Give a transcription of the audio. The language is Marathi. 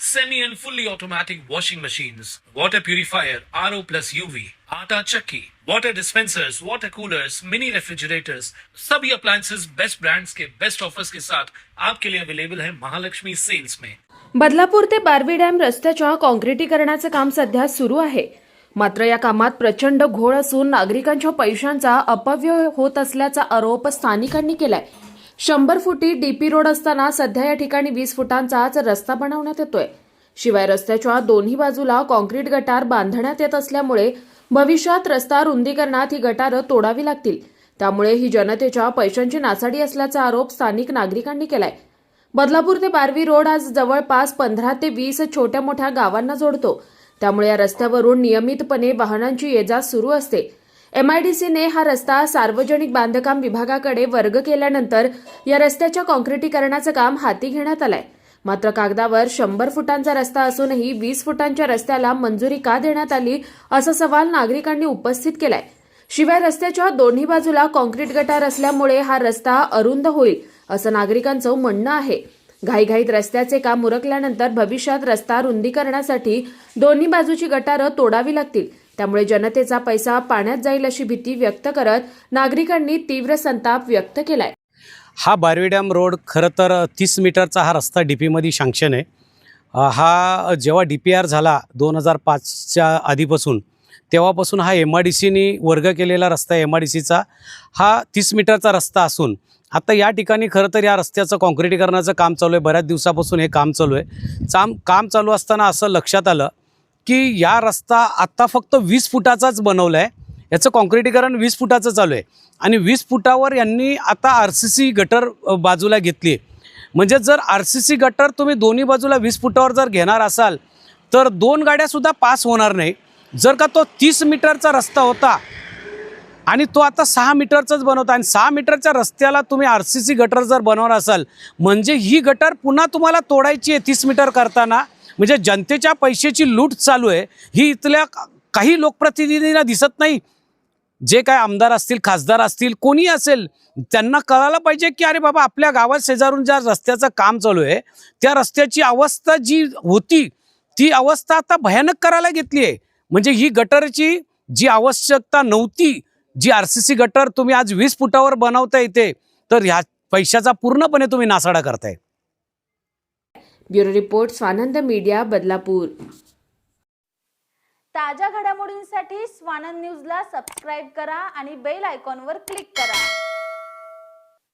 semi and fully automatic washing machines, water purifier, RO plus UV, आटा चक्की, water dispensers, water coolers, mini refrigerators, सभी appliances बेस्ट brands के बेस्ट ऑफर्स के साथ आपके लिए अवेलेबल है महालक्ष्मी सेल्स में बदलापूर ते बारवी डॅम रस्त्याच्या काँक्रिटीकरणाचं काम सध्या सुरू आहे. मात्र या कामात प्रचंड घोळ असून नागरिकांच्या पैशांचा अपव्यय होत असल्याचा आरोप स्थानिकांनी केलाय. शंभर फुटी डीपी रोड असताना सध्या या ठिकाणी वीस फुटांचाच रस्ता बनवण्यात येतोय. शिवाय रस्त्याच्या दोन्ही बाजूला कॉन्क्रीट गटार बांधण्यात येत असल्यामुळे भविष्यात रस्ता रुंदीकरणात ही गटारं तोडावी लागतील. त्यामुळे ही जनतेच्या पैशांची नासाडी असल्याचा आरोप स्थानिक नागरिकांनी केलाय. बदलापूर ते बारवी रोड आज जवळपास पंधरा ते वीस छोट्या मोठ्या गावांना जोडतो. त्यामुळे या रस्त्यावरून नियमितपणे वाहनांची ये जा सुरू असते. एमआयडीसीने हा रस्ता सार्वजनिक बांधकाम विभागाकडे वर्ग केल्यानंतर या रस्त्याच्या कॉन्क्रिटीकरणाचं काम हाती घेण्यात आलंय. मात्र कागदावर शंभर फुटांचा रस्ता असूनही वीस फुटांच्या रस्त्याला मंजुरी का देण्यात आली असा सवाल नागरिकांनी उपस्थित केलाय. शिवाय रस्त्याच्या दोन्ही बाजूला कॉन्क्रीट गटार असल्यामुळे हा रस्ता अरुंद होईल असं नागरिकांचं म्हणणं आहे. घाईघाईत रस्त्याचे काम उरकल्यानंतर भविष्यात रस्ता रुंदीकरणासाठी दोन्ही बाजूची गटारं तोडावी लागतील. त्यामुळे जनतेचा पैसा पाण्यात जाईल अशी भीती व्यक्त करत नागरिकांनी तीव्र संताप व्यक्त केलाय. हा बारवी डॅम रोड खरं तर तीस मीटरचा हा रस्ता डी पीमध्ये शांक्शन आहे हा जेव्हा डी पी आर झाला दोन हजार पाचच्या आधीपासून तेव्हापासून हा एम आय डी सीनी वर्ग केलेला रस्ता एम आय डी सीचा हा तीस मीटरचा रस्ता असून आता या ठिकाणी खरं तर या रस्त्याचं कॉन्क्रिटीकरणाचं काम चालू आहे. बऱ्याच दिवसापासून हे काम चालू आहे. चाम काम चालू असताना असं लक्षात आलं की या रस्ता आत्ता फक्त वीस फुटाचाच बनवला आहे याचं कॉन्क्रिटीकरण वीस फुटाचं चालू आहे. आणि वीस फुटावर यांनी आता आर सी सी गटर बाजूला घेतली आहे. म्हणजे जर आर सी सी गटर तुम्ही दोन्ही बाजूला वीस फुटावर जर घेणार असाल तर दोन गाड्यासुद्धा पास होणार नाही. जर का तो तीस मीटरचा रस्ता होता आणि तो आता सहा मीटरचाच बनवता आणि सहा मीटरच्या रस्त्याला तुम्ही आर सी सी गटर जर बनवणार असाल म्हणजे ही गटर पुन्हा तुम्हाला तोडायची आहे तीस मीटर करताना म्हणजे जनतेच्या पैशाची लूट चालू आहे. ही इथल्या काही लोकप्रतिनिधींना दिसत नाही. जे काय आमदार असतील खासदार असतील कोणी असेल त्यांना कळायला पाहिजे की अरे बाबा आपल्या गावात शेजारून ज्या रस्त्याचं काम चालू आहे त्या रस्त्याची अवस्था जी होती ती अवस्था आता भयानक करायला घेतली आहे. म्हणजे ही गटरची जी आवश्यकता नव्हती G R C C gutter तुम्ही आज वीस फुटावर बनवता येते तर ह्या पैशाचा पूर्णपणे तुम्ही नासाडा करताय. Bureau report Swanand media Badlapur. ताज्या घडामोडींसाठी स्वानंद न्यूजला सबस्क्राईब करा आणि बेल आयकॉनवर क्लिक करा.